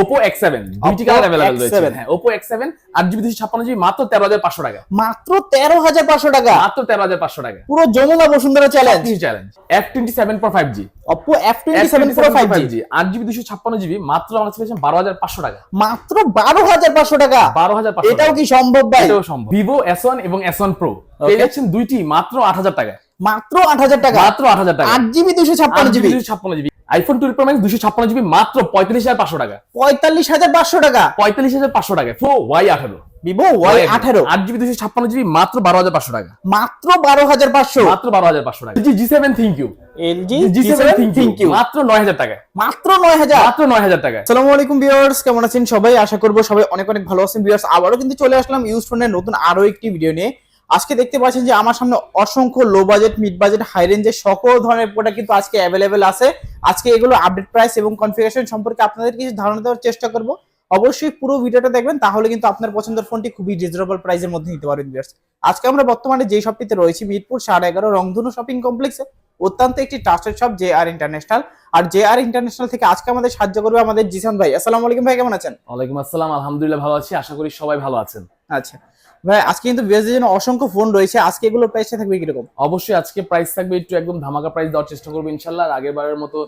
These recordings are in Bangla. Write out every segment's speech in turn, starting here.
Oppo X7 দুইটি কালার রয়েছে। হ্যাঁ মাত্র 13500 টাকা। মাত্র 13500 টাকা। মাত্র 13500 টাকা। পুরো Jamuna Bashundhara challenge challenge F27 Pro 5G Oppo F27 Pro 5G মাত্র আমার কাছে 12500 টাকা। মাত্র 12500 টাকা। 12500 এটাও কি সম্ভব ভাই? এটাও সম্ভব। এবং পেয়ে যাচ্ছেন দুইটি মাত্র 8000 টাকা। মাত্র 8000 টাকা। মাত্র 8000 টাকা। 8GB 256GB 256GB iPhone twelve pro max দুশো ছাপ্পান্ন জিবি মাত্র পঁয়তাল্লিশ হাজার পাঁচশো টাকা। পঁয়তাল্লিশ হাজার পাঁচশো টাকা। পঁয়তাল্লিশ হাজার পাঁচশো টাকা। ফো ওয়াই আঠারো। ভিভো ওয়াই আঠারো। আট জিবি দুশো ছাপ্পান্ন জিবি মাত্র বারো হাজার পাঁচশো টাকা। মাত্র বারো হাজার পাঁচশো। মাত্র বারো হাজার পাঁচশো টাকা। G seven ThinQ LG G seven ThinQ মাত্র নয় হাজার টাকা। মাত্র নয় হাজার। মাত্র নয় হাজার টাকা। আসসালামু আলাইকুম ভিউয়ার্স কেমন আছেন সবাই? আশা করব সবাই অনেক অনেক ভালো আছেন। ভিউয়ার্স আবারও কিন্তু চলে আসলাম ইউজ ফোনের নতুন আরও একটি ভিডিও নিয়ে। আজকে দেখতে পাচ্ছেন যে আমার সামনে অসংখ্য low budget mid budget high রেঞ্জের সকল ধরনের প্রোডাক্ট কিন্তু আজকে অ্যাভেলেবেল আছে। আজকে এগুলো আপডেট প্রাইস এবং কনফিগারেশন সম্পর্কে আপনাদের কিছু ধারণা দেওয়ার চেষ্টা করব। অবশ্যই পুরো ভিডিওটা দেখবেন তাহলে কিন্তু আপনার পছন্দের ফোনটি খুবই রিজনেবল প্রাইসের মধ্যে নিতে পারবেন ভিউয়ার্স আজকে আমরা বর্তমানে যে শপটিতে রয়েছি মিরপুর সাড়ে এগারো রংধনু শপিং কমপ্লেক্সে অত্যন্ত একটি trusted shop J R international আর জে আর ইন্টারন্যাশনাল থেকে আজকে আমাদের সাহায্য করবে আমাদের জিসান ভাই। আসসালামু আলাইকুম ভাই কেমন আছেন? ওয়ালাইকুম আসসালাম আলহামদুলিল্লাহ ভালো আছি আশা করি সবাই ভালো আছেন। আচ্ছা। ভাই আজকে কিন্তু বিএসদের জন্য অসংখ্য ফোন রয়েছে। আজকে এগুলোর প্রাইসটা থাকবে কীরকম? অবশ্যই আজকে প্রাইস থাকবে একটু একদম ধামাকা প্রাইস দেওয়ার চেষ্টা করব ইনশাল্লাহ। আর আগের বারের মতো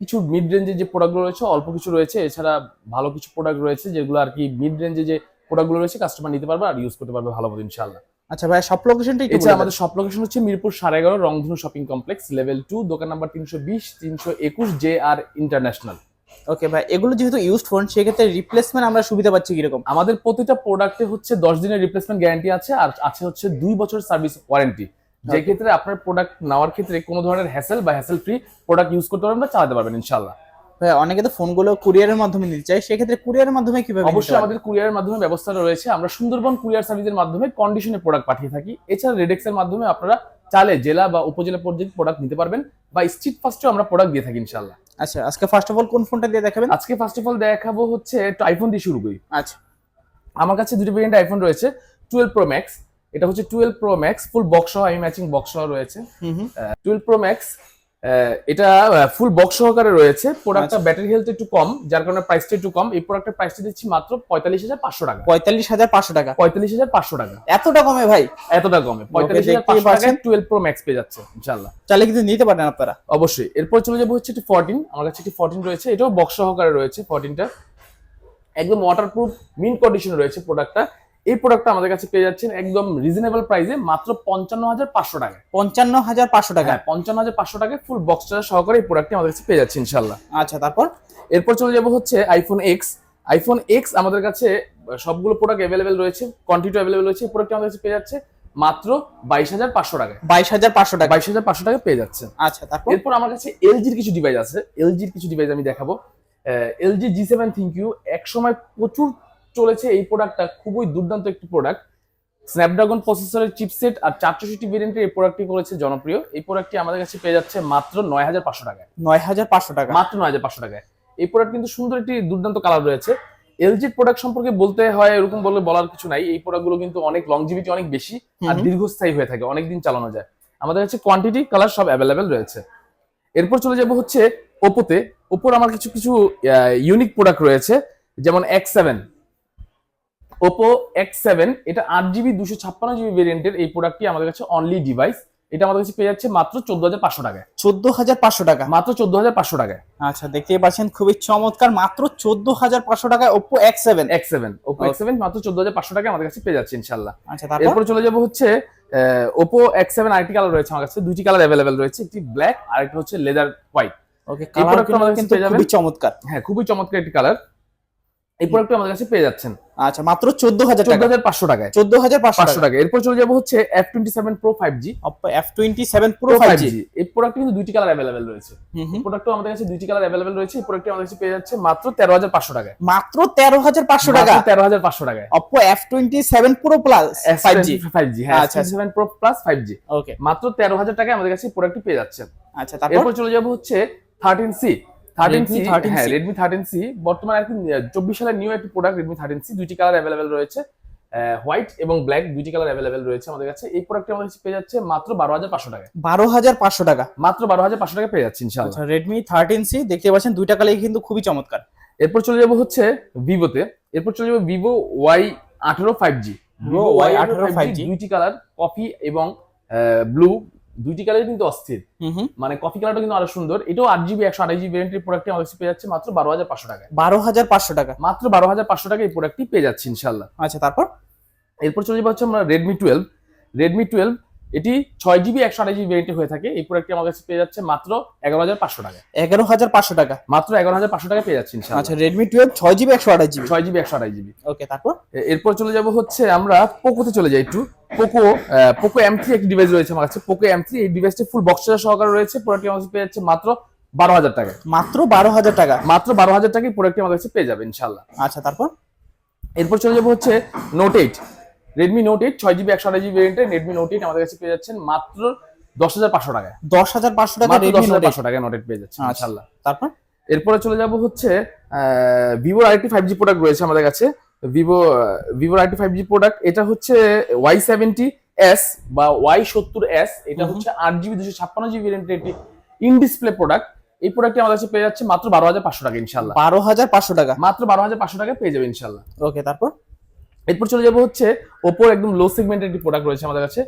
কিছু মিড রেঞ্জের যে প্রোডাক্টগুলো রয়েছে অল্প কিছু রয়েছে। এছাড়া ভালো কিছু প্রোডাক্ট রয়েছে যেগুলো আর কি মিড রেঞ্জে যে প্রোডাক্টগুলো রয়েছে কাস্টমার নিতে পারবে আর ইউজ করতে পারবে ভালো মতো ইনশাল্লাহ। আচ্ছা ভাই সব লোকেশনটা এছাড়া আমাদের সব লোকেশন হচ্ছে মিরপুর সাড়ে এগারো Rongdhonu shopping complex level two দোকান নাম্বার তিনশো বিশ তিনশো একুশ জে আর ইন্টারন্যাশনাল ওকে ভাই এগুলো যেহেতু ইউজড ফোন সেক্ষেত্রে রিপ্লেসমেন্ট আমরা সুবিধা পাচ্ছি কীরকম? আমাদের প্রতিটা প্রোডাক্টে হচ্ছে দশ দিনের রিপ্লেসমেন্ট গ্যারান্টি আছে আর আছে হচ্ছে দুই বছর সার্ভিস ওয়ারেন্টি যে ক্ষেত্রে আপনার প্রোডাক্ট নেওয়ার ক্ষেত্রে কোনো ধরনের হ্যাসেল বা হ্যাসেল ফ্রি প্রোডাক্ট ইউজ করতে পারবেন বা চালাতে পারবেন ইনশাল্লাহ ভাই অনেকে তো ফোনগুলো কুরিয়ারের মাধ্যমে নিতে চায় সেক্ষেত্রে কুরিয়ারের মাধ্যমে কীভাবে অবশ্যই আমাদের কুরিয়ারের মাধ্যমে ব্যবস্থা রয়েছে। আমরা সুন্দরবন কুরিয়ার সার্ভিসের মাধ্যমে কন্ডিশনে প্রোডাক্ট পাঠিয়ে থাকি। এছাড়া রেডেক্স এর মাধ্যমে আপনারা চালে জেলা বা উপজেলা পর্যায়ে প্রোডাক্ট নিতে পারবেন বা স্ট্রিট ফাস্টেও আমরা প্রোডাক্ট দিয়ে থাকি ইনশাল্লাহ আচ্ছা আজকে ফার্স্ট অফ অল কোন ফোনটা দিয়ে দেখাবেন? আজকে ফার্স্ট অফ অল দেখাবো হচ্ছে একটু আইফোন দিয়ে শুরু করি। আচ্ছা। আমার কাছে দুটো ভেরিয়েন্ট আইফোন রয়েছে টুয়েলভ প্রো ম্যাক্স এটা হচ্ছে twelve pro max full box সহ আমি ম্যাচিং বক্স সহ রয়েছে। টুয়েলভ প্রো ম্যাক্স এটা ফুল বক্স সহকারে রয়েছে। প্রোডাক্টটা। ব্যাটারি হেলথ একটু কম যার কারণে প্রাইসটা একটু কম। এই প্রোডাক্টের প্রাইসটা দিচ্ছি মাত্র পঁয়তাল্লিশ হাজার পাঁচশো টাকা। পঁয়তাল্লিশ হাজার পাঁচশো টাকা। পঁয়তাল্লিশ হাজার পাঁচশো টাকা। এতটা কমে ভাই? এতটা কমে। পঁয়তাল্লিশ হাজার পাঁচশো। টাকায় টুয়েলভ প্রো ম্যাক্স পেয়ে যাচ্ছে ইনশাল্লাহ চাইলে কিন্তু নিতে পারেন আপনারা। অবশ্যই। এরপর চলে যাব হচ্ছে একটি ফোরটিন আমার কাছে একটি ফোরটিন রয়েছে। এটাও বক্স সহকারে রয়েছে ফোরটিনটা একদম ওয়াটারপ্রুফ মিন কন্ডিশন রয়েছে প্রোডাক্টটা এই প্রোডাক্টটা আমাদের কাছে পেয়ে যাচ্ছেন একদম রিজনেবল প্রাইসে মাত্র পঞ্চান্ন হাজার পাঁচশো টাকা পঞ্চান্ন হাজার পাঁচশো টাকা। পঞ্চান্ন হাজার পাঁচশো টাকায় ফুল বক্স সহকারে এই প্রোডাক্টটি আমাদের কাছে পেয়ে যাচ্ছে ইনশাল্লাহ আচ্ছা তারপর? এরপর চলে যাব হচ্ছে আইফোন এক্স আইফোন এক্স আমাদের কাছে সবগুলো প্রোডাক্ট অ্যাভেলেবেল রয়েছে কোয়ান্টিটি অ্যাভেলেবেল রয়েছে এই প্রোডাক্টটি আমাদের কাছে পেয়ে যাচ্ছে মাত্র বাইশ হাজার পাঁচশো টাকায়। বাইশ হাজার পাঁচশো টাকা। বাইশ হাজার পাঁচশো টাকা পেয়ে যাচ্ছে। আচ্ছা তারপর? এরপর আমার কাছে এলজির কিছু ডিভাইস আছে। এলজির কিছু ডিভাইস আমি দেখাবো। LG G seven ThinQ এক সময় প্রচুর চলেছে এই প্রোডাক্টটা খুবই দুর্দান্ত একটি প্রোডাক্ট স্ন্যাপড্রাগন প্রসেসরের চিপসেট আর চারশোষট্টি ভেরিয়েন্টের এই প্রোডাক্টটি করেছে জনপ্রিয়। এই প্রোডাক্টটি আমাদের কাছে পেয়ে যাচ্ছে মাত্র নয় হাজার পাঁচশো টাকায়। নয় হাজার পাঁচশো টাকা। মাত্র নয় হাজার পাঁচশো টাকায়। এই প্রোডাক্ট কিন্তু সুন্দর একটি দুর্দান্ত কালার রয়েছে। এলজির প্রোডাক্ট সম্পর্কে বলতে হয় এরকম বলে বলার কিছু নাই। এই প্রোডাক্টগুলো কিন্তু অনেক লংজিভিটি অনেক বেশি আর দীর্ঘস্থায়ী হয়ে থাকে অনেক দিন চালানো যায়। আমাদের কাছে কোয়ান্টিটি কালার সব অ্যাভেলেবেল রয়েছে। এরপর চলে যাব হচ্ছে ওপোতে ওপোর আমার কিছু কিছু ইউনিক প্রোডাক্ট রয়েছে যেমন X seven Oppo X seven এটা আট জিবি দুশো ছাপ্পান্ন জিবি ভেরিয়েন্টের এই প্রোডাক্টটি আমাদের কাছে অনলি ডিভাইস এটা আমাদের কাছে পেয়ে যাচ্ছে মাত্র চোদ্দ হাজার পাঁচশো টাকায়। চোদ্দ হাজার পাঁচশো টাকা। মাত্র চোদ্দ হাজার পাঁচশো টাকায়। আচ্ছা দেখতেই পাচ্ছেন খুবই চমৎকার মাত্র চোদ্দ হাজার পাঁচশো টাকায় Oppo X seven X seven Oppo X seven মাত্র চোদ্দ হাজার পাঁচশো টাকা আমাদের কাছে পেয়ে যাচ্ছে ইনশাল্লাহ আচ্ছা তারপর? এরপর চলে যাব হচ্ছে ওপো এক্স সেভেন আরেকটি কালার রয়েছে আমার কাছে দুইটি কালার অ্যাভেলেবেল রয়েছে একটি ব্ল্যাক আর একটা হচ্ছে লেদার হোয়াইট ওকে কাছে কিন্তু। খুবই চমৎকার। হ্যাঁ খুবই চমৎকার একটি কালার এই প্রোডাক্টটা আমাদের কাছে পেয়ে যাচ্ছেন। আচ্ছা মাত্র চোদ্দ হাজার চোদ্দ টাকা। হাজার পাঁচশো টাকায়। চোদ্দ হাজার পাঁচশো পাঁচশো টাকা টাকা এরপর চলে যাব হচ্ছে F twenty seven pro five G Oppo F twenty seven pro pro five five G G এই প্রোডাক্ট কিন্তু দুইটি কালার অ্যাভেলেবেল রয়েছে। হুম। প্রোডাক্টও আমাদের কাছে দুইটি কালার অ্যাভেলেবেল রয়েছে। এই প্রোডাক্টটি আমাদের কাছে পেয়ে যাচ্ছে মাত্র তেরো হাজার পাঁচশো টাকায়। মাত্র তেরো হাজার পাঁচশো টাকা। তেরো হাজার পাঁচশো টাকায়। Oppo F twenty seven pro plus five G five G হ্যাঁ আচ্ছা, seven pro plus five G okay মাত্র তেরো হাজার টাকায় আমাদের কাছে প্রোডাক্টটি পেয়ে যাচ্ছেন। আচ্ছা তারপর? চলে যাব হচ্ছে thirteen C thirteen C 13C হ্যাঁ রেডমি থার্টিন সি বর্তমানে একটি চব্বিশ সালের নিউ একটি প্রোডাক্ট রেডমি থার্টিন সি দুইটি কালার অ্যাভেলেবেল রয়েছে হোয়াইট এবং ব্ল্যাক দুইটি কালার অ্যাভেলেবেল রয়েছে আমাদের কাছে। এই প্রোডাক্টটি আমাদের পেয়ে যাচ্ছে মাত্র বারো হাজার পাঁচশো টাকা। বারো হাজার পাঁচশো টাকা। মাত্র বারো হাজার পাঁচশো টাকা পেয়ে যাচ্ছে ইনশাল্লাহ আচ্ছা রেডমি থার্টিন সি দেখতে পাচ্ছেন দুইটা কালেই কিন্তু খুবই চমৎকার। এরপর চলে যাব হচ্ছে ভিভোতে। এরপর চলে যাব ভিভো ওয়াই আঠারো five G Vivo Y18 5G দুইটি কালার কফি এবং ব্লু দুইটি কালার কিন্তু অস্থির। মানে কফি কালারটা কিন্তু আরও সুন্দর। এটাও আট জিবি একশো আঠাশ জিবি ওয়ারেন্টির প্রোডাক্টটি আমাদের পেয়ে যাচ্ছে মাত্র বারো হাজার পাঁচশো টাকা বারো হাজার পাঁচশো টাকা। মাত্র বারো হাজার পাঁচশো টাকা এই প্রোডাক্টটি পেয়ে যাচ্ছে ইনশাল্লাহ আচ্ছা তারপর? এরপর চলে যাব হচ্ছে আমরা রেডমি টুয়েলভ রেডমি টুয়েলভ এটি ছয় জিবি একশো আঠাশ জিবি ভ্যারিয়েন্টে হয়ে থাকে। এই প্রোডাক্টটি আমার কাছে পেয়ে যাচ্ছে মাত্র এগারো হাজার পাঁচশো টাকা। এগারো হাজার পাঁচশো টাকা। মাত্র এগারো হাজার পাঁচশো টাকা পেয়ে যাচ্ছে আচ্ছা রেডমি টুয়েলভ ছয় জিবি একশো আঠাশ জিবি ছয় জিবি একশো আঠাশ জিবি ওকে তারপর? এরপর চলে যাব হচ্ছে আমরা পোকোতে চলে যাই একটু। পোকো পোকো এম থ্রি একটি ডিভাইস রয়েছে আমার কাছে। পোকো এম থ্রি এই ডিভাইসটি ফুল বক্স সহকারে রয়েছে। প্রোডাক্টটি আমার কাছে পেয়ে যাচ্ছে মাত্র বারো হাজার টাকা। মাত্র বারো হাজার টাকা? মাত্র বারো হাজার টাকায় প্রোডাক্টটি আমার কাছে পেয়ে যাবে ইনশাল্লাহ আচ্ছা তারপর? এরপর চলে যাব হচ্ছে note eight Redmi note eight ছয় জিবি একশো আঠাশ জিবি ভেরিয়েন্টের রেডমি নোট এইট আমাদের কাছে পেয়ে যাচ্ছেন মাত্র দশ হাজার পাঁচশো টাকায়। দশ হাজার পাঁচশো টাকা দশ হাজার পাঁচশো টাকায় নোট এইট পেয়ে যাচ্ছে আচ্ছা। তারপর? এরপরে চলে যাব হচ্ছে ভিভোর আরেকটি ফাইভ জি প্রোডাক্ট রয়েছে আমাদের কাছে। ভিভো ভিভোর আরেকটি ফাইভ জি প্রোডাক্ট এটা হচ্ছে ওয়াই সেভেন্টি এস বা ওয়াই সত্তর এস এটা হচ্ছে আট জিবি দুশো ছাপ্পান্ন জিবি ভেরিয়েন্টের একটি ইন ডিসপ্লে প্রোডাক্ট এই প্রোডাক্টটি আমাদের কাছে পেয়ে যাচ্ছে মাত্র বারো হাজার পাঁচশো টাকা ইনশাল্লাহ বারো হাজার পাঁচশো টাকা। মাত্র বারো হাজার পাঁচশো টাকা পেয়ে যাবে ইনশাল্লাহ ওকে তারপর? এরপর চলে যাব হচ্ছে ওপোর একদম লো সেগমেন্টের একটি প্রোডাক্ট রয়েছে আমাদের কাছে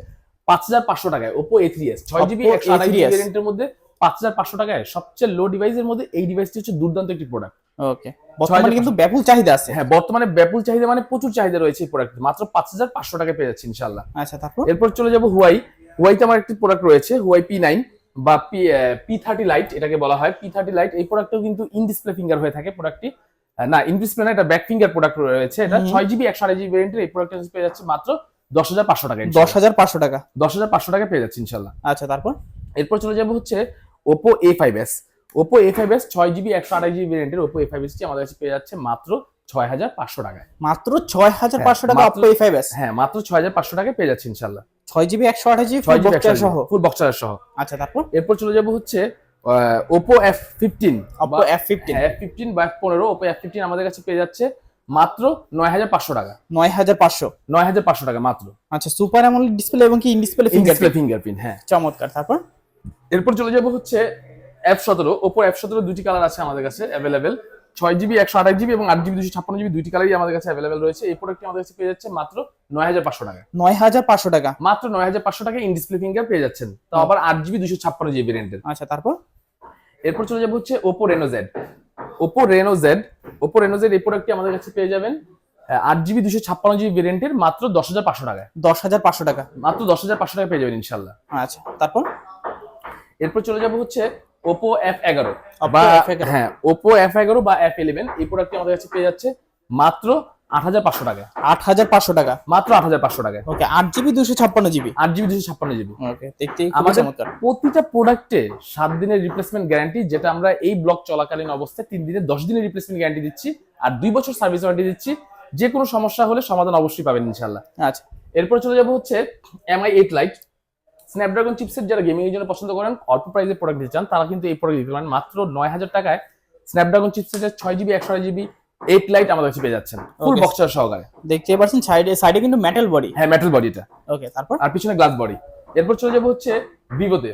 পাঁচ হাজার পাঁচশো টাকায় ওপো এ থ্রি এস ছয় জিবি একশো আঠাশ জিবি A3s ভেরিয়েন্টের মধ্যে পাঁচ হাজার পাঁচশো টাকায় সবচেয়ে লো ডিভাইসের মধ্যে এই ডিভাইসটি হচ্ছে দুর্দান্ত একটি প্রোডাক্ট ওকে বর্তমানে কিন্তু ব্যাপক চাহিদা আছে। হ্যাঁ বর্তমানে ব্যাপক চাহিদা মানে প্রচুর চাহিদা রয়েছে এই প্রোডাক্ট মাত্র পাঁচ হাজার পাঁচশো টাকায় পেয়ে যাচ্ছে ইনশাল্লাহ আচ্ছা তারপর? এরপর চলে যাব হুয়াই হুয়াইতে আমার একটি প্রোডাক্ট রয়েছে হুয়াই পি নাইন বা পি পি থার্টি লাইট এটাকে বলা হয়। পি থার্টি লাইট এই প্রোডাক্টও কিন্তু ইন ডিসপ্লে ফিঙ্গার হয়ে থাকে প্রোডাক্টটি না ইন ডিসপ্লে না এটা ব্যাক ফিঙ্গার প্রোডাক্ট রয়েছে। এটা ছয় জিবি একশো আড়াই জিবি ভেরিয়েন্টের এই প্রোডাক্ট পেয়ে যাচ্ছে মাত্র দশ হাজার পাঁচশো টাকা দশ হাজার পাঁচশো টাকা? দশ হাজার পাঁচশো টাকা পেয়ে যাচ্ছে ইনশাল্লাহ। আচ্ছা তারপর? এরপর চলে যাব হচ্ছে Oppo A five S Oppo A five S ছয় জিবি একশো আড়াই জিবি ভেরিয়েন্টের ওপো এ ফাইভ এস টি আমাদের কাছে পেয়ে যাচ্ছে মাত্র ছয় হাজার পাঁচশো টাকায়। মাত্র ছয় হাজার পাঁচশো টাকা অপো এ ফাইভ এস হ্যাঁ মাত্র ছয় হাজার পাঁচশো টাকায় পেয়ে যাচ্ছে ইনশাল্লাহ। ছয় জিবি একশো আঠাশ জিবি ছয় জিবি সহ? ফুল বক্সার সহ। আচ্ছা তারপর? এরপর চলে যাব হচ্ছে Oppo F fifteen Oppo F fifteen F fifteen বা এফ পনেরো ওপো এফ ফিফটিন আমাদের কাছে পেয়ে যাচ্ছে মাত্র নয় হাজার পাঁচশো টাকা। নয় হাজার পাঁচশো? নয় হাজার পাঁচশো টাকা মাত্র। আচ্ছা সুপার অ্যামোলেড ডিসপ্লে এবং কি ইন ডিসপ্লে ডিসপ্লে ফিঙ্গারপ্রিন্ট হ্যাঁ। চমৎকার তারপর? এরপর চলে যাব হচ্ছে এফ সতেরো। ওপো এফ সতেরো দুটি কালার আছে আমাদের কাছে অ্যাভেলেবেল ছয় জিবি একশো আঠাশ জিবি এবং আট জিবি দুশো ছাপ্পান্ন জিবি দুইটি কালারই আমাদের কাছে অ্যাভেলেবেল রয়েছে। এই প্রোডাক্টটি আমাদের কাছে পেয়ে যাচ্ছে মাত্র নয় হাজার পাঁচশো টাকা। নয় হাজার পাঁচশো টাকা? মাত্র নয় হাজার পাঁচশো টাকা ইন ডিসপ্লে ফিঙ্গার পেয়ে যাচ্ছেন। তো আবার আট জিবি দুশো ছাপ্পান্ন জিবি ভেরিয়েন্টের আচ্ছা তারপর? এরপর চলে যাব হচ্ছে Oppo Reno Z Oppo Reno Z Oppo Reno Z এই প্রোডাক্টটি আমাদের কাছে পেয়ে যাবেন আট জিবি দুশো ছাপ্পান্ন জিবি ভেরিয়েন্টের মাত্র দশ হাজার পাঁচশো টাকায়। দশ হাজার পাঁচশো টাকা। মাত্র দশ হাজার পাঁচশো টাকা পেয়ে যাবেন ইনশাল্লাহ। আচ্ছা তারপর? এরপর চলে যাব হচ্ছে ওপো এফ এগারো। Oppo বা হ্যাঁ ওপো এফ এগারো বা এফ ইলেভেন এই প্রোডাক্টটি আমাদের কাছে পেয়ে যাচ্ছে মাত্র আট হাজার পাঁচশো টাকা। আট হাজার পাঁচশো টাকা। মাত্র আট হাজার পাঁচশো টাকায় ওকে আট জিবি দুশো ছাপ্পান্ন জিবি? আট জিবি দুশো ছাপ্পান্ন জিবি। ওকে দেখতে আমাদের প্রতিটা প্রোডাক্টে সাত দিনের রিপ্লেসমেন্ট গ্যারান্টি যেটা আমরা এই ব্লক চলাকালীন অবস্থায় তিন দিনের দশ দিনের রিপ্লেসমেন্ট গ্যারান্টি দিচ্ছি আর দুই বছর সার্ভিস ওয়ারেন্টি দিচ্ছি। যে কোনো সমস্যা হলে সমাধান অবশ্যই পাবেন ইনশাল্লাহ আচ্ছা। এরপর চলে যাব হচ্ছে Mi eight lite Snapdragon chipset যারা গেমিং এর জন্য পছন্দ করেন অল্প প্রাইসে প্রোডাক্ট দিতে চান তারা কিন্তু এই প্রোডাক্ট দিতে পারেন। মাত্র নয় হাজার টাকায় স্ন্যাপড্রাগন চিপসেটের ছয় জিবি একশো জিবি এইট লাইট আমাদের কাছে পেয়ে যাচ্ছেন। ফুল. বক্সার সহকারে। দেখতে পাচ্ছেন সাইডে সাইডে কিন্তু মেটাল বডি হ্যাঁ মেটাল বডিটা ওকে তারপর? আর পিছনে গ্লাস বডি এরপর চলে যাব হচ্ছে ভিভোতে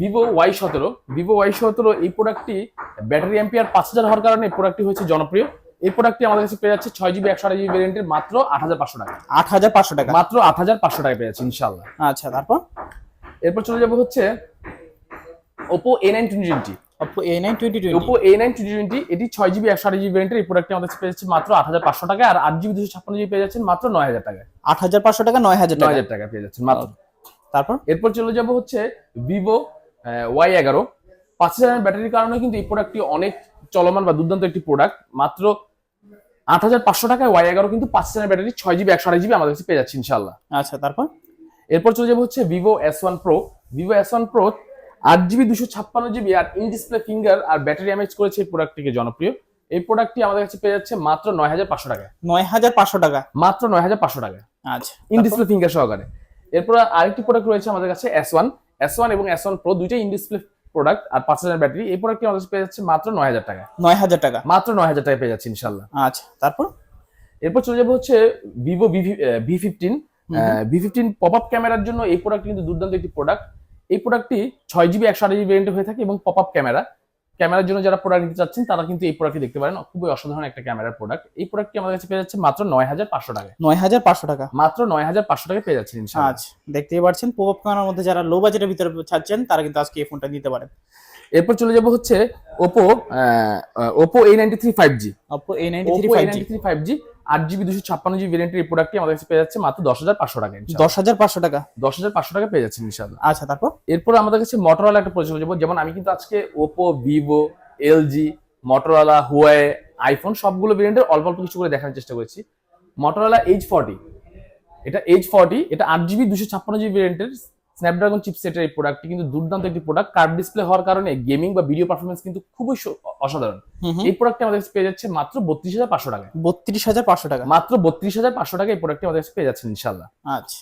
ভিভো ওয়াই সতেরো। ভিভো ওয়াই সতেরো এই প্রোডাক্টটি ব্যাটারি এম্পিয়ার পাঁচ হাজার হওয়ার কারণে এই প্রোডাক্টটি হচ্ছে জনপ্রিয়। এই প্রোডাক্টটি আমাদের কাছে পেয়ে যাচ্ছে ছয় জিবি একশো জিবি ভেরিয়েন্টের মাত্র আট হাজার পাঁচশো টাকা। আট হাজার পাঁচশো টাকা। মাত্র আট হাজার পাঁচশো টাকা পেয়ে যাচ্ছে ইনশাল্লাহ আচ্ছা তারপর? এরপর চলে যাব হচ্ছে Oppo A nine twenty twenty Oppo A nine twenty twenty এটি ছয় জিবি একশো আট জিবি ভেরিয়েন্টের এই প্রোডাক্টটি আমাদের পেয়ে যাচ্ছে মাত্র আট হাজার পাঁচশো টাকা আর আট জিবি দুশো ছাপ্পান্ন জিবি পেয়ে যাচ্ছেন মাত্র নয় হাজার টাকা আট হাজার পাঁচশো টাকা নয় হাজার নয় টাকা হাজার টাকা পেয়ে যাচ্ছেন মাত্র। তারপর? এরপর চলে যাব হচ্ছে ভিভো ওয়াই এগারো। পাঁচ হাজার ব্যাটারির কারণে কিন্তু এই প্রোডাক্টটি অনেক চলমান বা দুর্দান্ত একটি প্রোডাক্ট মাত্র আট হাজার পাঁচশো টাকায় ওয়াই এগারো কিন্তু পাঁচ হাজার ব্যাটারি ছয় জিবি একশো আড়াই জিবি আমাদের কাছে পেয়ে যাচ্ছে ইনশাল্লাহ আচ্ছা তারপর? এরপর চলে যাব হচ্ছে Vivo S one pro Vivo S one pro আট জিবি দুশো ছাপ্পান্ন জিবি আর ইন ডিসপ্লে ফিঙ্গার আর ব্যাটারি ড্যামেজ করেছে এই প্রোডাক্টটিকে জনপ্রিয়। এই প্রোডাক্টটি আমাদের কাছে পেয়ে যাচ্ছে মাত্র নয় হাজার পাঁচশো টাকায়। নয় হাজার পাঁচশো টাকা। মাত্র নয় হাজার পাঁচশো টাকা আচ্ছা। ইন ডিসপ্লে ফিঙ্গার সহকারে। এরপর আরেকটি প্রোডাক্ট রয়েছে আমাদের কাছে এস ওয়ান এস ওয়ান এবং এস ওয়ান প্রো দুইটাই ইন ডিসপ্লে প্রোডাক্ট আর পাঁচ হাজার ব্যাটারি। এই প্রোডাক্টটি আমাদের কাছে পেয়ে যাচ্ছে মাত্র নয় হাজার টাকা নয় হাজার টাকা। মাত্র নয় হাজার টাকা পেয়ে যাচ্ছে ইনশাল্লাহ আচ্ছা তারপর? এরপর চলে যাব হচ্ছে Vivo V fifteen V fifteen pop up ক্যামেরার জন্য এই প্রোডাক্ট কিন্তু দুর্দান্ত একটি প্রোডাক্ট এই প্রোডাক্টটি ছয় জিবি একশো আট জিবি ভেরিয়েন্টে হয়ে থাকে এবং পপ আপ ক্যামেরা ক্যামেরার জন্য যারা প্রোডাক্ট নিতে চাচ্ছেন তারা কিন্তু এই প্রোডাক্টটি দেখতে পারেন। খুবই অসাধারণ একটা ক্যামেরার প্রোডাক্ট এই প্রোডাক্টটি আমাদের কাছে পেয়ে যাচ্ছে মাত্র নয় হাজার পাঁচশো টাকা নয় হাজার পাঁচশো টাকা। মাত্র নয় হাজার পাঁচশো টাকা পেয়ে যাচ্ছেন ইনশাআল্লাহ আচ্ছা দেখতেই পাচ্ছেন পপ আপ ক্যামেরার মধ্যে যারা লো বাজেটের ভিতরে চাচ্ছেন তারা কিন্তু আজকে এই ফোনটা নিতে পারেন। এরপর চলে যাব হচ্ছে Oppo Oppo A ninety three five G Oppo A93 Oppo A 5G ninety three five G আট জিবি দুশো ছাপ্পান্ন জিবি ভেরিয়েন্টের এই প্রোডাক্টটি আমাদের কাছে পেয়ে যাচ্ছে মাত্র দশ হাজার পাঁচশো টাকা দশ হাজার পাঁচশো টাকা? দশ হাজার পাঁচশো টাকা পেয়ে যাচ্ছেন ইনশাআল্লাহ। আচ্ছা তারপর? এরপর আমাদের কাছে মটোরোলা একটা পরিচালনা যাব যেমন আমি কিন্তু আজকে Oppo Vivo LG Motorola Huawei iPhone সবগুলো ভেরিয়েন্টের অল্প অল্প কিছু করে দেখানোর চেষ্টা করেছি। মটোরোলা এইচ ফর্টি এটা এইচ ফর্টি এটা আট জিবি দুশো ছাপ্পান্ন জিবি ভেরিয়েন্টের স্ন্যাপড্রাগন চিপসেটের এই প্রোডাক্টটি কিন্তু দুর্দান্ত একটি প্রোডাক্ট কার্ভ ডিসপ্লে হওয়ার কারণে গেমিং বা ভিডিও পারফরমেন্স কিন্তু খুবই অসাধারণ। এই প্রোডাক্টটি আমাদের কাছে পেয়ে যাচ্ছে মাত্র বত্রিশ হাজার পাঁচশো টাকা বত্রিশ হাজার পাঁচশো টাকা। মাত্র বত্রিশ হাজার পাঁচশো টাকা এই প্রোডাক্টটি আমাদের কাছে পেয়ে যাচ্ছেন ইনশাল্লাহ আচ্ছা।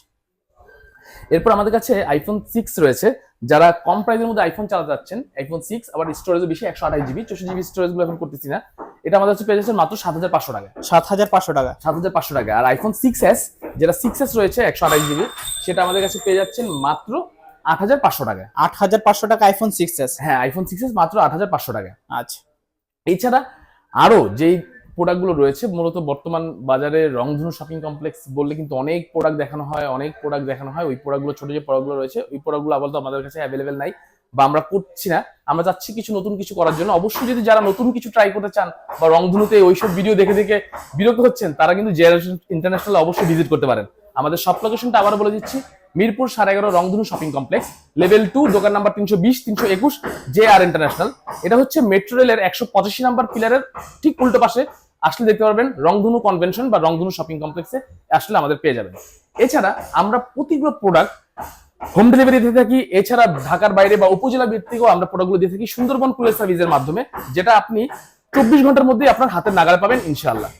এরপর আমাদের কাছে আইফোন সিক্স রয়েছে। যারা কম প্রাইসের মধ্যে আইফোন চালাতে যাচ্ছেন আইফোন সিক্স আবার স্টোরেজও বেশি একশো আঠাশ জিবি চৌষট্টি জিবি স্টোরেজগুলো এখন করতেছি না। এটা আমাদের কাছে পেয়ে যাচ্ছে মাত্র সাত হাজার পাঁচশো টাকা। সাত হাজার পাঁচশো টাকা। সাত হাজার পাঁচশো টাকা। আর আইফোন সিক্স এস যেটা সিক্স এস রয়েছে একশো আঠাশ জিবি সেটা আমাদের কাছে পেয়ে যাচ্ছেন মাত্র আট হাজার পাঁচশো টাকা। আট হাজার পাঁচশো টাকা আইফোন সিক্স এস হ্যাঁ আইফোন সিক্স এস মাত্র আট হাজার পাঁচশো টাকা। আচ্ছা। এছাড়া আরও যেই প্রোডাক্টগুলো রয়েছে মূলত বর্তমান বাজারে রংধনু শপিং কমপ্লেক্স বললে কিন্তু অনেক প্রোডাক্ট দেখানো হয় অনেক প্রোডাক্ট দেখানো হয়। ওই প্রোডাক্টগুলো ছোট যে প্রোডাক্টগুলো রয়েছে ওই প্রোডাক্টগুলো আপাতত আমাদের কাছে অ্যাভেলেবেল নাই। বা আমরা করছি না, আমরা চাচ্ছি কিছু নতুন কিছু করার জন্য। অবশ্যই যদি যারা নতুন কিছু ট্রাই করতে চান বা রংধনুতে ওইসব ভিডিও দেখে দেখে বিরক্ত হচ্ছেন, তারা কিন্তু জেনারেশন ইন্টারন্যাশনাল অবশ্যই ভিজিট করতে পারেন। আমাদের সব লোকেশনটা আবার বলে দিচ্ছি, মিরপুর সাড়ে এগারো Rongdhonu shopping complex level two দোকান নাম্বার তিনশো বিশ, তিনশো একুশ জে আর ইন্টারন্যাশনাল এটা হচ্ছে মেট্রো রেলের একশো পঁচাশি নাম্বার পিলারের ঠিক উল্টো পাশে। আসলে দেখতে পারবেন, রংধনু কনভেনশন বা রংধনু শপিং কমপ্লেক্সে আসলে আমাদের পেয়ে যাবেন। এছাড়া আমরা প্রতিগুলো প্রোডাক্ট হোম ডেলিভারি দিয়ে থাকি, এছাড়া ঢাকার বাইরে বা উপজেলা ভিত্তিকও আমরা প্রোডাক্টগুলো দিয়ে থাকি সুন্দরবন কুরিয়ার সার্ভিসের মাধ্যমে, যেটা আপনি চব্বিশ ঘণ্টার মধ্যে আপনার হাতের নাগালে পাবেন, ইনশাআল্লাহ।